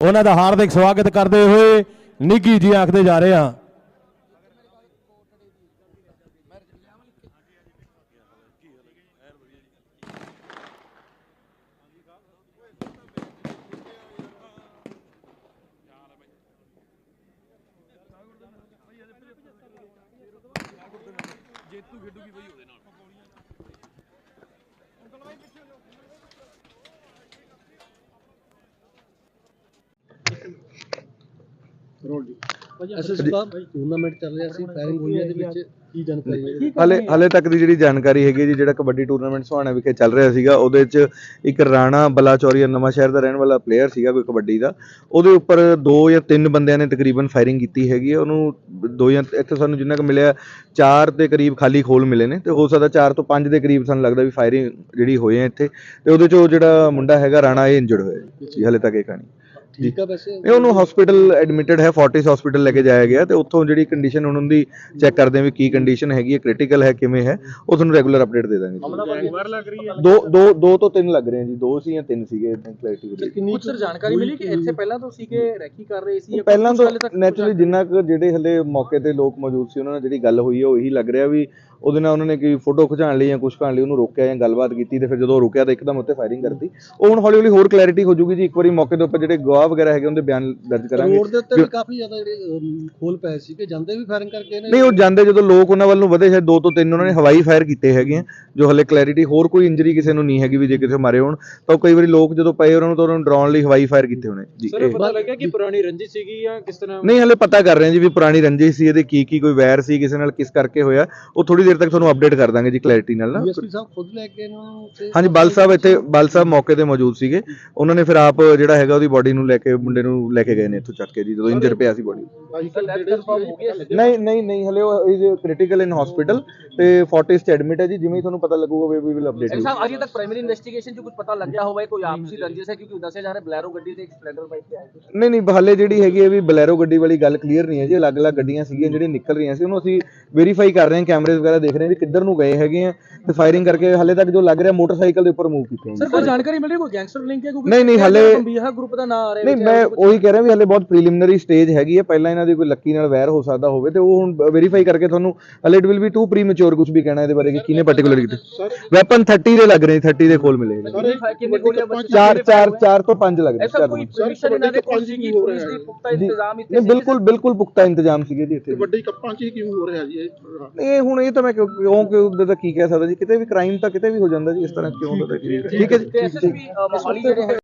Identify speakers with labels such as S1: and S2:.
S1: ਉਹਨਾਂ ਦਾ ਹਾਰਦਿਕ ਸਵਾਗਤ ਕਰਦੇ ਹੋਏ ਨਿੱਗੀ ਜੀ ਆਖਦੇ ਜਾ ਰਹੇ ਆ ਜੇਤੂ ਹਾਂ
S2: ਐਸਐਸਪੀ ਸਾਹਿਬ ਟੂਰਨਾਮੈਂਟ ਚੱਲ ਰਿਹਾ ਸੀ ਫਾਇਰਿੰਗ ਹੋਈ ਹੈ ਇਹਦੇ ਵਿੱਚ ਕੀ ਜਾਣਕਾਰੀ ਹੈ?
S3: ਹਲੇ ਹਲੇ ਤੱਕ ਦੀ ਜਿਹੜੀ ਜਾਣਕਾਰੀ ਹੈਗੀ ਜੀ ਜਿਹੜਾ ਕਬੱਡੀ ਟੂਰਨਾਮੈਂਟ ਸੁਹਾਣਾ ਵਿਖੇ ਚੱਲ ਰਿਹਾ ਸੀਗਾ ਉਹਦੇ 'ਚ ਇੱਕ ਰਾਣਾ ਬਲਾਚੌਰੀਆ ਨਵਾਂ ਸ਼ਹਿਰ ਦਾ ਰਹਿਣ ਵਾਲਾ ਪਲੇਅਰ ਸੀਗਾ ਕੋਈ ਕਬੱਡੀ ਦਾ। ਉਹਦੇ ਉੱਪਰ ਦੋ ਜਾਂ ਤਿੰਨ ਬੰਦਿਆਂ ਨੇ ਤਕਰੀਬਨ ਫਾਇਰਿੰਗ ਕੀਤੀ ਹੈਗੀ ਹੈ। ਉਹਨੂੰ ਦੋ ਜਾਂ ਇੱਥੇ ਸਾਨੂੰ ਜਿੰਨਾ ਕੁ ਮਿਲਿਆ ਚਾਰ ਦੇ ਕਰੀਬ ਖਾਲੀ ਖੋਲ ਮਿਲੇ ਨੇ ਤੇ ਹੋ ਸਕਦਾ ਚਾਰ ਤੋਂ ਪੰਜ ਦੇ ਕਰੀਬ ਸਾਨੂੰ ਲੱਗਦਾ ਵੀ ਫਾਇਰਿੰਗ ਜਿਹੜੀ ਹੋਈ ਹੈ ਇੱਥੇ। ਤੇ ਉਹਦੇ 'ਚੋਂ ਜਿਹੜਾ ਮੁੰਡਾ ਹੈਗਾ ਰਾਣਾ ਇਹ ਇੰਜਰਡ ਹੋਇਆ ਜੀ। ਹਲੇ ਤੱਕ ਇਹ ਕਹਾਣੀ।
S2: ਠੀਕ ਆ ਵੈਸੇ
S3: ਇਹ ਉਹਨੂੰ ਹਸਪੀਟਲ ਐਡਮਿਟਡ ਹੈ ਫੋਰਟਿਸ ਹਸਪੀਟਲ ਲੈ ਕੇ ਜਾਇਆ ਗਿਆ ਤੇ ਉੱਥੋਂ ਜਿਹੜੀ ਕੰਡੀਸ਼ਨ ਹੁਣ ਉਹਦੀ ਚੈੱਕ ਕਰਦੇ ਹਾਂ ਵੀ ਕੀ ਕੰਡੀਸ਼ਨ ਹੈਗੀ ਹੈ ਕ੍ਰਿਟੀਕਲ ਹੈ ਕਿਵੇਂ ਹੈ ਉਹ ਤੁਹਾਨੂੰ ਰੈਗੂਲਰ ਅਪਡੇਟ ਦੇ ਦਾਂਗੇ ਦੋ ਦੋ ਦੋ ਤੋਂ ਤਿੰਨ ਲੱਗ ਰਹੇ ਆ ਜੀ ਦੋ ਸੀ ਜਾਂ ਤਿੰਨ ਸੀਗੇ ਕਲੈਰਿਟੀ ਦੇ ਲਈ।
S2: ਕਿੰਨੀ ਸਰ ਜਾਣਕਾਰੀ ਮਿਲੀ ਕਿ ਇੱਥੇ ਪਹਿਲਾਂ ਤੋਂ ਸੀ ਕਿ ਰੈਕੀ ਕਰ ਰਹੇ ਸੀ
S3: ਪਹਿਲਾਂ ਤੋਂ ਨੈਚੁਰਲੀ ਜਿੰਨਾ ਕੁ ਜਿਹੜੇ ਹਲੇ ਮੌਕੇ ਤੇ ਲੋਕ ਮੌਜੂਦ ਸੀ ਉਹਨਾਂ ਨਾਲ ਜਿਹੜੀ ਗੱਲ ਹੋਈ ਹੈ ਉਹ ਇਹੀ ਲੱਗ ਰਿਹਾ ਵੀ ਉਹਦੇ ਨਾਲ ਉਹਨਾਂ ਨੇ ਕੋਈ ਫੋਟੋ ਖਿਚਾਉਣ ਲਈ ਜਾਂ ਕੁਝ ਕਰਨ ਲਈ ਉਹਨੂੰ ਰੋਕਿਆ ਜਾਂ ਗੱਲਬਾਤ ਕੀਤੀ ਤੇ ਫਿਰ ਜਦੋਂ ਉਹ ਰੁਕਿਆ ਤਾਂ ਇੱਕਦਮ ਉੱਤੇ ਫਾਇਰਿੰਗ ਕਰਤੀ। ਉਹ ਹੁਣ ਹੌਲੀ ਹੌਲੀ ਹੋਰ ਕਲੈਰਿਟੀ ਹੋ ਜੂਗੀ ਜੀ ਇੱਕ ਵਾਰੀ ਮੌਕੇ ਦੇ ਉੱਪਰ ਜਿਹੜੇ ਗਵਾਹ ਵਗੈਰਾ ਹੈਗੇ ਉਹਦੇ ਬਿਆਨ ਦਰਜ ਕਰਾਂਗੇ।
S2: ਰੋਡ ਦੇ ਉੱਤੇ ਵੀ ਕਾਫੀ ਜ਼ਿਆਦਾ ਜਿਹੜੇ ਖੋਲ ਪਏ ਸੀ ਕਿ ਜਾਂਦੇ ਵੀ ਫਾਇਰਿੰਗ ਕਰਕੇ ਨੇ?
S3: ਨਹੀਂ ਉਹ ਜਾਂਦੇ ਜਦੋਂ ਲੋਕ ਉਹਨਾਂ ਵੱਲ ਨੂੰ ਵਧੇ ਸ਼ਾਇਦ ਦੋ ਤੋਂ ਤਿੰਨ ਉਹਨਾਂ ਨੇ ਹਵਾਈ ਫਾਇਰ ਕੀਤੇ ਹੈਗੇ ਆ ਜੋ ਹਲੇ ਕਲੈਰਿਟੀ ਹੋਰ ਕੋਈ ਇੰਜਰੀ ਕਿਸੇ ਨੂੰ ਨਹੀਂ ਹੈਗੀ ਵੀ ਜੇ ਕਿਸੇ ਮਾਰੇ ਹੋਣ। ਤਾਂ ਉਹ ਕਈ ਵਾਰੀ ਲੋਕ ਜਦੋਂ ਪਏ ਉਹਨਾਂ ਨੂੰ ਤਾਂ ਉਹਨਾਂ ਨੂੰ ਡਰਾਉਣ ਲਈ ਹਵਾਈ ਫਾਇਰ ਕੀਤੇ ਹੋਣੇ। ਜੀ ਇਹ
S2: ਲੱਗਾ ਕਿ ਪੁਰਾਣੀ ਰੰਜਿਸ਼ ਸੀਗੀ ਜਾਂ ਕਿਸ ਤਰ੍ਹਾਂ?
S3: ਨਹੀਂ ਹਲੇ ਪਤਾ ਕਰ ਰਹੇ ਹਾਂ ਜੀ ਵੀ ਪੁਰਾਣੀ ਰੰਜਿਸ਼ ਸੀ ਇਹਦੇ ਕੀ ਕੀ ਕੋਈ ਵੈਰ ਸੀ ਕਿਸੇ ਨਾਲ ਕਿਸ ਕਰਕੇ ਹੋਇਆ। ਉਹ ਥੋੜੀ ਦੇਰ ਤੱਕ ਤੁਹਾਨੂੰ ਅਪਡੇਟ ਕਰ ਦਾਂਗੇ ਜੀ ਕਲੈਰਿਟੀ ਨਾਲ ਨਾ।
S2: ਡੀਐਸਪੀ ਸਾਹਿਬ ਖੁਦ ਲੈ ਕੇ ਇਹਨਾਂ ਨੂੰ
S3: ਹਾਂਜੀ ਬਲ ਸਾਹਿਬ ਇੱਥੇ ਬਲ ਸਾਹਿਬ ਮੌਕੇ ਤੇ ਮੌਜੂਦ ਸੀਗੇ। ਉਹਨਾਂ ਨੇ ਫਿਰ ਆਪ ਜਿਹੜਾ ਹੈਗਾ ਉਹਦੀ ਬਾਡੀ ਨੂੰ ਲੈ ਕੇ ਮੁੰਡੇ ਨੂੰ ਲੈ ਕੇ ਗਏ ਨੇ ਇੱਥੋਂ ਚੱਕ ਕੇ ਜੀ ਜਦੋਂ ਇੰਜਰ ਪਿਆ ਸੀ ਬਾਡੀ ਨਹੀਂ ਨਹੀਂ ਨਹੀਂ ਹਲੇ ਉਹ ਇਜ਼ ਕ੍ਰਿਟੀਕਲ ਇਨ ਹਸਪੀਟਲ ਤੇ ਫੋਰਟਿਸ ਚ ਐਡਮਿਟ ਹੈ ਜੀ ਜਿਵੇਂ ਹੀ ਤੁਹਾਨੂੰ ਪਤਾ ਲੱਗੂਗਾ ਵੀ ਵਿਲ ਅਪਡੇਟ
S4: ਸਾਹਿਬ ਅਜੇ ਤੱਕ ਪ੍ਰਾਇਮਰੀ ਇਨਵੈਸਟੀਗੇਸ਼ਨ 'ਚ ਕੁਝ ਪਤਾ ਲੱਗਿਆ ਹੋਵੇ ਕੋਈ ਆਪਸੀ ਰੰਜਿਸ਼ ਹੈ ਕਿਉਂਕਿ ਦੱਸਿਆ ਜਾ ਰਿਹਾ ਬਲੈਰੋ ਗੱਡੀ ਤੇ ਇੱਕ ਸਪਲੈਂਡਰ ਬਾਈਕ ਤੇ ਆਏ ਸੀ
S3: ਨਹੀਂ ਨਹੀਂ ਹਲੇ ਜਿਹੜੀ ਹੈਗੀ ਹੈ ਵੀ ਬਲੈਰੋ ਗੱਡੀ ਵਾਲੀ ਗੱਲ ਕਲੀਅਰ ਨਹੀਂ ਹੈ ਜੀ ਅਲੱਗ-ਅਲੱਗ ਗੱਡੀਆਂ ਸੀਗੀਆਂ ਜਿਹੜੀਆਂ ਨਿਕਲ ਰਹੀਆਂ ਸੀ ਉਹਨੂੰ ਅਸੀਂ ਵੈਰੀਫਾਈ ਕਰ ਰਹੇ ਹਾਂ ਕੈਮਰੇਜ਼ ਵਗੈਰਾ ਦੇਖ ਰਹੇ ਹਾਂ ਵੀ ਕਿੱਧਰ ਨੂੰ ਗਏ ਹੈਗੇ ਆ ਤੇ ਫਾਇਰਿੰਗ ਕਰਕੇ ਹਲੇ ਤੱਕ ਜੋ ਲੱਗ ਰਿਹਾ ਮੋਟਰਸਾਈਕਲ ਦੇ ਉੱਪਰ ਮੂਵ ਕੀਤੇ।
S2: ਸਰ ਕੋਈ ਜਾਣਕਾਰੀ ਮਿਲ ਰਹੀ ਕੋਈ ਗੈਂਗਸਟਰ ਲਿੰਕ ਹੈ ਕਿਉਂਕਿ
S3: ਨਹੀਂ ਨਹੀਂ ਹਲੇ
S2: ਗਰੁੱਪ ਦਾ ਨਾਮ ਆ ਰਿਹਾ
S3: ਨਹੀਂ ਮੈਂ ਉਹੀ ਕਹਿ ਰਿਹਾ ਵੀ ਹਲੇ ਬਹੁਤ ਪ੍ਰੀਲਿਮਿਨਰੀ ਸਟੇਜ ਹੈਗੀ ਹੈ। ਪਹਿਲਾਂ ਇਹਨਾਂ ਦੀ ਕੋਈ ਲੱਕੀ ਨਾਲ ਵੈਰ ਹੋ ਸਕਦਾ ਹੋਵੇ ਤੇ ਉਹ ਹੁਣ ਵੈਰੀਫਾਈ ਕਰਕੇ ਤੁਹਾਨੂੰ ਹਲੇ it will be too premature ਕੁਝ ਵੀ ਕਹਿਣਾ ਇਹਦੇ ਬਾਰੇ ਕਿ ਕਿਹਨੇ ਪਾਰਟਿਕੂਲਰ ਕੀਤੇ। ਵੈਪਨ 30 ਦੇ ਲੱਗ ਰਹੇ 30 ਦੇ ਕੋਲ ਮਿਲੇ ਨੇ।
S4: ਕਿੰਨੇ ਗੋਲੀਆਂ ਬਚੀਆਂ
S3: ਚਾਰ ਚਾਰ ਚਾਰ ਤੋਂ ਪੰਜ ਲੱਗ ਰਹੇ
S4: ਐਸਾ
S3: ਚਾਰ
S4: ਕੋਈ
S3: ਤੋਂ।
S4: ਪਰਮਿਸ਼ਨ ਇਹਨਾਂ ਦੇ ਕੋਲ ਸੀ ਕਿ ਪੁਲਿਸ ਦੀ ਪੁਖਤਾ ਇੰਤਜ਼ਾਮ ਇੱਥੇ
S3: ਨਹੀਂ ਬਿਲਕੁਲ ਬਿਲਕੁਲ ਪੁਖਤਾ ਇੰਤਜ਼ਾਮ ਸੀਗੇ ਜੀ ਇੱਥੇ
S5: ਵੱਡੀ ਕੱਪਾਂ 'ਚ ਹੀ ਕਿਉਂ ਹੋ ਰਿਹਾ ਜੀ ਇਹ?
S3: ਇਹ ਹੁਣ ਇਹ ਤਾਂ ਮੈਂ ਕਿਉਂ ਕਿਉਂ ਕਿ ਉਹਦੇ ਤਾਂ ਕੀ ਕਹਿ ਸਕਦਾ ਜੀ? ਕਿਤੇ ਵੀ ਕ੍ਰਾਈਮ ਤਾਂ ਕਿਤੇ ਵੀ ਹੋ ਜਾਂਦਾ ਜੀ ਇਸ ਤਰ੍ਹਾਂ ਕਿਉਂ ਹੁੰਦਾ ਕੀ ਠੀਕ ਹੈ। ਜੀ।
S4: ਐਸਐਸਪੀ ਮੋਹਾਲੀ ਜਿਹੜੇ ਹੈ